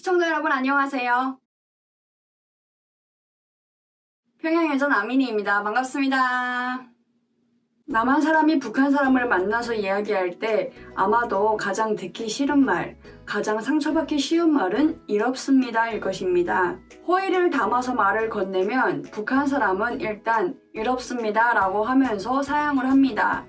시청자 여러분 안녕하세요. 평양여전 아미니입니다. 반갑습니다. 남한 사람이 북한 사람을 만나서 이야기할 때 아마도 가장 듣기 싫은 말, 가장 상처받기 쉬운 말은 이럽습니다일 것입니다. 호의를 담아서 말을 건네면 북한 사람은 일단 이럽습니다 라고 하면서 사용을 합니다.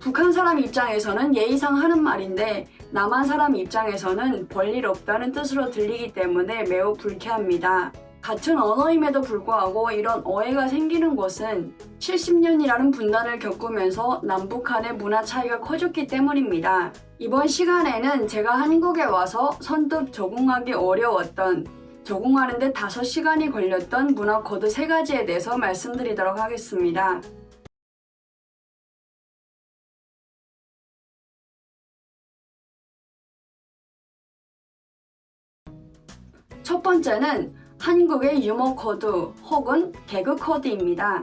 북한 사람 입장에서는 예의상 하는 말인데 남한 사람 입장에서는 볼일 없다는 뜻으로 들리기 때문에 매우 불쾌합니다. 같은 언어임에도 불구하고 이런 오해가 생기는 것은 70년이라는 분단을 겪으면서 남북한의 문화 차이가 커졌기 때문입니다. 이번 시간에는 제가 한국에 와서 선뜻 적응하기 어려웠던 적응하는데 5시간이 걸렸던 문화 코드 3가지에 대해서 말씀드리도록 하겠습니다. 번째는 한국의 유머 코드 혹은 개그 코드입니다.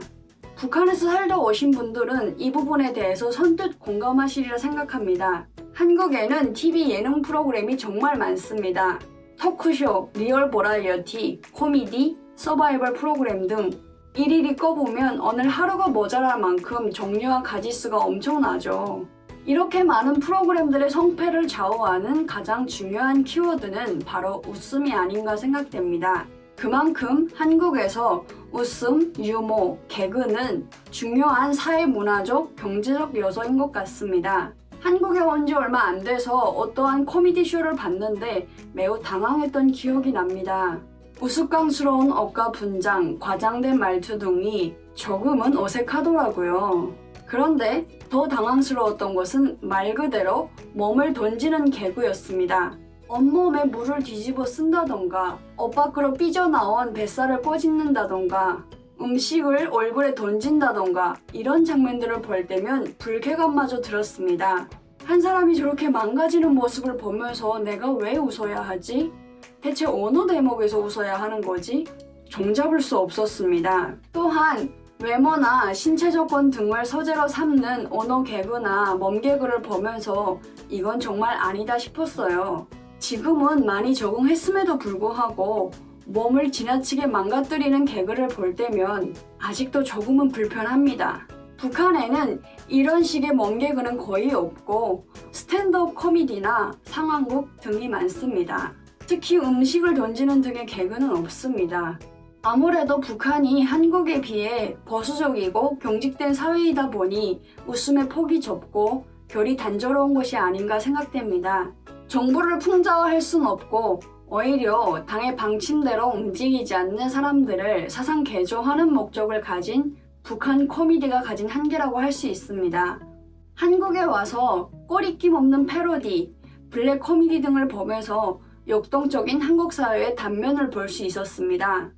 북한에서 살다 오신 분들은 이 부분에 대해서 선뜻 공감하시리라 생각합니다. 한국에는 TV 예능 프로그램이 정말 많습니다. 토크쇼, 리얼 보라이어티, 코미디, 서바이벌 프로그램 등 일일이 꺼보면 오늘 하루가 모자랄 만큼 종류와 가지수가 엄청나죠. 이렇게 많은 프로그램들의 성패를 좌우하는 가장 중요한 키워드는 바로 웃음이 아닌가 생각됩니다. 그만큼 한국에서 웃음, 유머, 개그는 중요한 사회 문화적, 경제적 요소인 것 같습니다. 한국에 온 지 얼마 안 돼서 어떠한 코미디 쇼를 봤는데 매우 당황했던 기억이 납니다. 우스꽝스러운 억과 분장, 과장된 말투 등이 조금은 어색하더라고요. 그런데 더 당황스러웠던 것은 말 그대로 몸을 던지는 개그였습니다. 온몸에 물을 뒤집어 쓴다던가, 옷 밖으로 삐져나온 뱃살을 꼬집는다던가, 음식을 얼굴에 던진다던가, 이런 장면들을 볼 때면 불쾌감마저 들었습니다. 한 사람이 저렇게 망가지는 모습을 보면서 내가 왜 웃어야 하지? 대체 어느 대목에서 웃어야 하는 거지? 종잡을 수 없었습니다. 또한 외모나 신체 조건 등을 소재로 삼는 언어 개그나 몸 개그를 보면서 이건 정말 아니다 싶었어요. 지금은 많이 적응했음에도 불구하고 몸을 지나치게 망가뜨리는 개그를 볼 때면 아직도 조금은 불편합니다. 북한에는 이런 식의 몸 개그는 거의 없고 스탠드업 코미디나 상황극 등이 많습니다. 특히 음식을 던지는 등의 개그는 없습니다. 아무래도 북한이 한국에 비해 보수적이고 경직된 사회이다 보니 웃음의 폭이 좁고 결이 단조로운 것이 아닌가 생각됩니다. 정부를 풍자화할 순 없고 오히려 당의 방침대로 움직이지 않는 사람들을 사상 개조하는 목적을 가진 북한 코미디가 가진 한계라고 할 수 있습니다. 한국에 와서 꼬리낌 없는 패러디, 블랙 코미디 등을 보면서 역동적인 한국 사회의 단면을 볼 수 있었습니다.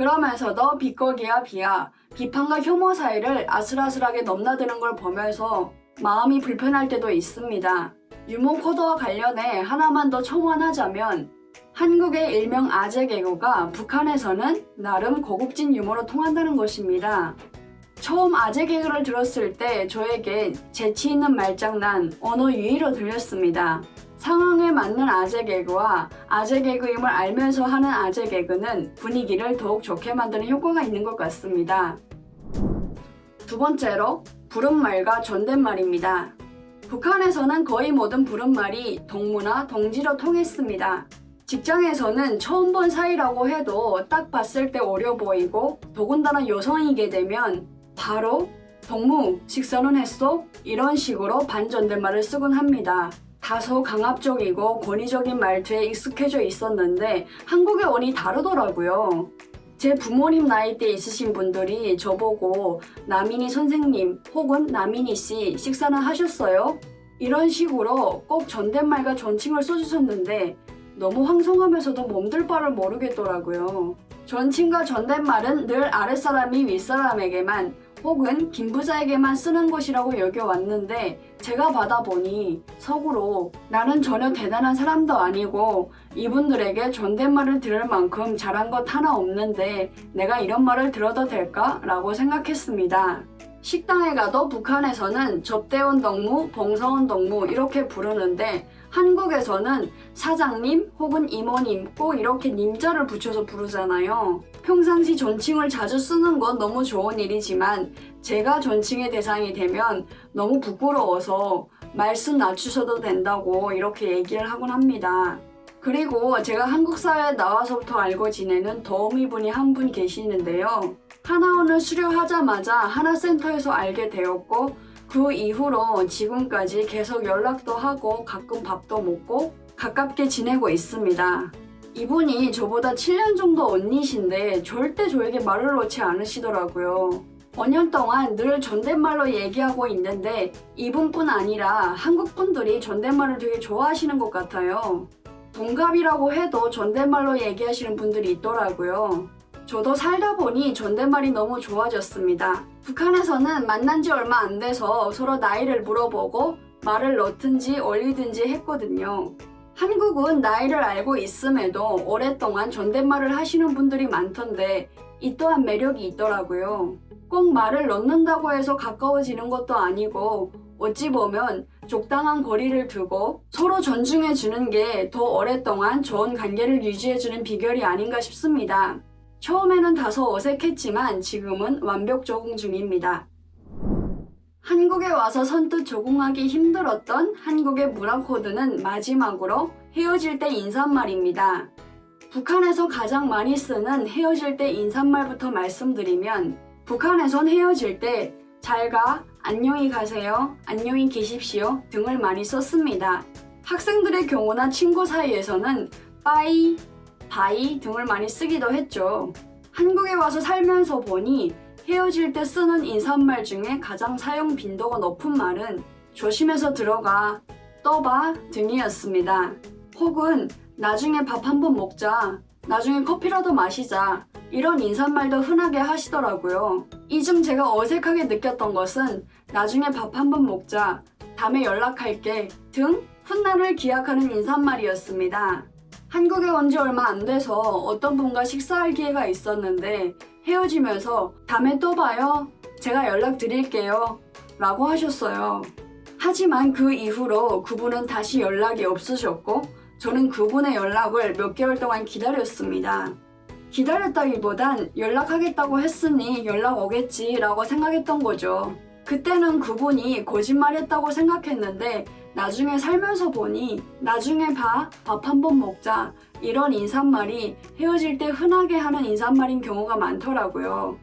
그러면서도 비거기와 비하, 비판과 혐오 사이를 아슬아슬하게 넘나드는 걸 보면서 마음이 불편할 때도 있습니다. 유머 코드와 관련해 하나만 더 첨언하자면 한국의 일명 아재 개그가 북한에서는 나름 고급진 유머로 통한다는 것입니다. 처음 아재 개그를 들었을 때 저에게 재치 있는 말장난, 언어 유희로 들렸습니다. 상황에 맞는 아재 개그와 아재 개그임을 알면서 하는 아재 개그는 분위기를 더욱 좋게 만드는 효과가 있는 것 같습니다. 두 번째로 부른말과 존댓말입니다. 북한에서는 거의 모든 부른말이 동무나 동지로 통했습니다. 직장에서는 처음 본 사이라고 해도 딱 봤을 때 어려 보이고 더군다나 여성이게 되면 바로 동무 식사는 했어? 이런 식으로 반존댓말을 쓰곤 합니다. 다소 강압적이고 권위적인 말투에 익숙해져 있었는데 한국에 오니 다르더라고요. 제 부모님 나이대 있으신 분들이 저보고 나민이 선생님 혹은 나민이 씨 식사는 하셨어요? 이런 식으로 꼭 존댓말과 존칭을 써주셨는데 너무 황송하면서도 몸둘 바를 모르겠더라고요. 존칭과 존댓말은 늘 아랫사람이 윗사람에게만 혹은 김부자에게만 쓰는 것이라고 여겨왔는데 제가 받아보니 속으로 나는 전혀 대단한 사람도 아니고 이분들에게 존댓말을 들을 만큼 잘한 것 하나 없는데 내가 이런 말을 들어도 될까? 라고 생각했습니다. 식당에 가도 북한에서는 접대원 동무, 봉사원 동무 이렇게 부르는데 한국에서는 사장님 혹은 이모님 꼭 이렇게 님자를 붙여서 부르잖아요. 평상시 존칭을 자주 쓰는 건 너무 좋은 일이지만 제가 존칭의 대상이 되면 너무 부끄러워서 말씀 낮추셔도 된다고 이렇게 얘기를 하곤 합니다. 그리고 제가 한국 사회에 나와서부터 알고 지내는 더우미 분이 한 분 계시는데요. 하나원을 수료하자마자 하나센터에서 알게 되었고 그 이후로 지금까지 계속 연락도 하고 가끔 밥도 먹고 가깝게 지내고 있습니다. 이분이 저보다 7년 정도 언니신데 절대 저에게 말을 놓지 않으시더라고요. 5년 동안 늘 존댓말로 얘기하고 있는데 이분뿐 아니라 한국 분들이 존댓말을 되게 좋아하시는 것 같아요. 동갑이라고 해도 존댓말로 얘기하시는 분들이 있더라고요. 저도 살다 보니 존댓말이 너무 좋아졌습니다. 북한에서는 만난 지 얼마 안 돼서 서로 나이를 물어보고 말을 넣든지 올리든지 했거든요. 한국은 나이를 알고 있음에도 오랫동안 존댓말을 하시는 분들이 많던데 이 또한 매력이 있더라고요. 꼭 말을 넣는다고 해서 가까워지는 것도 아니고 어찌 보면 적당한 거리를 두고 서로 존중해 주는 게 더 오랫동안 좋은 관계를 유지해 주는 비결이 아닌가 싶습니다. 처음에는 다소 어색했지만 지금은 완벽 적응 중입니다. 한국에 와서 선뜻 적응하기 힘들었던 한국의 문화 코드는 마지막으로 헤어질 때 인사말입니다. 북한에서 가장 많이 쓰는 헤어질 때 인사말부터 말씀드리면 북한에선 헤어질 때 잘 가, 안녕히 가세요, 안녕히 계십시오 등을 많이 썼습니다. 학생들의 경우나 친구 사이에서는 빠이, 바이 등을 많이 쓰기도 했죠. 한국에 와서 살면서 보니 헤어질 때 쓰는 인사말 중에 가장 사용 빈도가 높은 말은 조심해서 들어가, 떠봐 등이었습니다. 혹은 나중에 밥 한번 먹자, 나중에 커피라도 마시자 이런 인사말도 흔하게 하시더라고요. 이 중 제가 어색하게 느꼈던 것은 나중에 밥 한번 먹자, 다음에 연락할게 등 훗날을 기약하는 인사말이었습니다. 한국에 온 지 얼마 안 돼서 어떤 분과 식사할 기회가 있었는데 헤어지면서 다음에 또 봐요. 제가 연락드릴게요. 라고 하셨어요. 하지만 그 이후로 그분은 다시 연락이 없으셨고 저는 그분의 연락을 몇 개월 동안 기다렸습니다. 기다렸다기보단 연락하겠다고 했으니 연락 오겠지라고 생각했던 거죠. 그때는 그분이 거짓말했다고 생각했는데 나중에 살면서 보니 나중에 봐, 밥 한 번 먹자 이런 인사말이 헤어질 때 흔하게 하는 인사말인 경우가 많더라고요.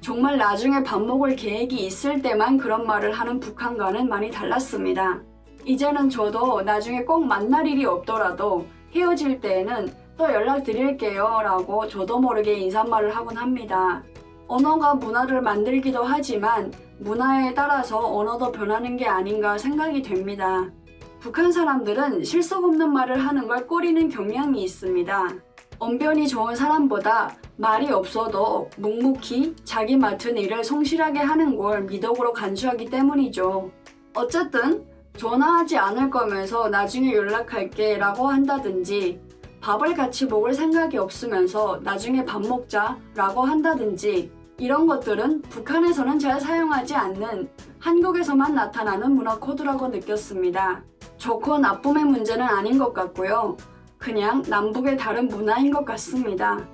정말 나중에 밥 먹을 계획이 있을 때만 그런 말을 하는 북한과는 많이 달랐습니다. 이제는 저도 나중에 꼭 만날 일이 없더라도 헤어질 때에는 또 연락드릴게요 라고 저도 모르게 인사말을 하곤 합니다. 언어가 문화를 만들기도 하지만 문화에 따라서 언어도 변하는 게 아닌가 생각이 됩니다. 북한 사람들은 실속 없는 말을 하는 걸 꺼리는 경향이 있습니다. 언변이 좋은 사람보다 말이 없어도 묵묵히 자기 맡은 일을 성실하게 하는 걸 미덕으로 간주하기 때문이죠. 어쨌든 전화하지 않을 거면서 나중에 연락할게 라고 한다든지 밥을 같이 먹을 생각이 없으면서 나중에 밥 먹자 라고 한다든지 이런 것들은 북한에서는 잘 사용하지 않는 한국에서만 나타나는 문화 코드라고 느꼈습니다. 좋고 나쁨의 문제는 아닌 것 같고요. 그냥 남북의 다른 문화인 것 같습니다.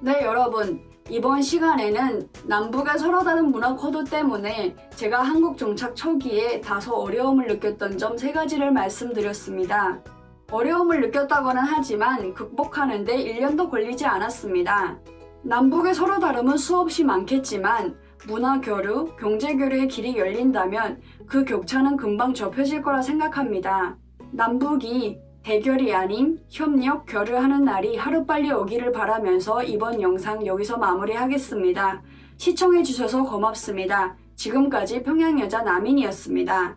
네, 여러분. 이번 시간에는 남북의 서로 다른 문화 코드 때문에 제가 한국 정착 초기에 다소 어려움을 느꼈던 점 세 가지를 말씀드렸습니다. 어려움을 느꼈다고는 하지만 극복하는데 1년도 걸리지 않았습니다. 남북의 서로 다름은 수없이 많겠지만 문화 교류, 경제 교류의 길이 열린다면 그 격차는 금방 좁혀질 거라 생각합니다. 남북이 대결이 아닌 협력, 교류하는 날이 하루빨리 오기를 바라면서 이번 영상 여기서 마무리하겠습니다. 시청해주셔서 고맙습니다. 지금까지 평양여자 남인이었습니다.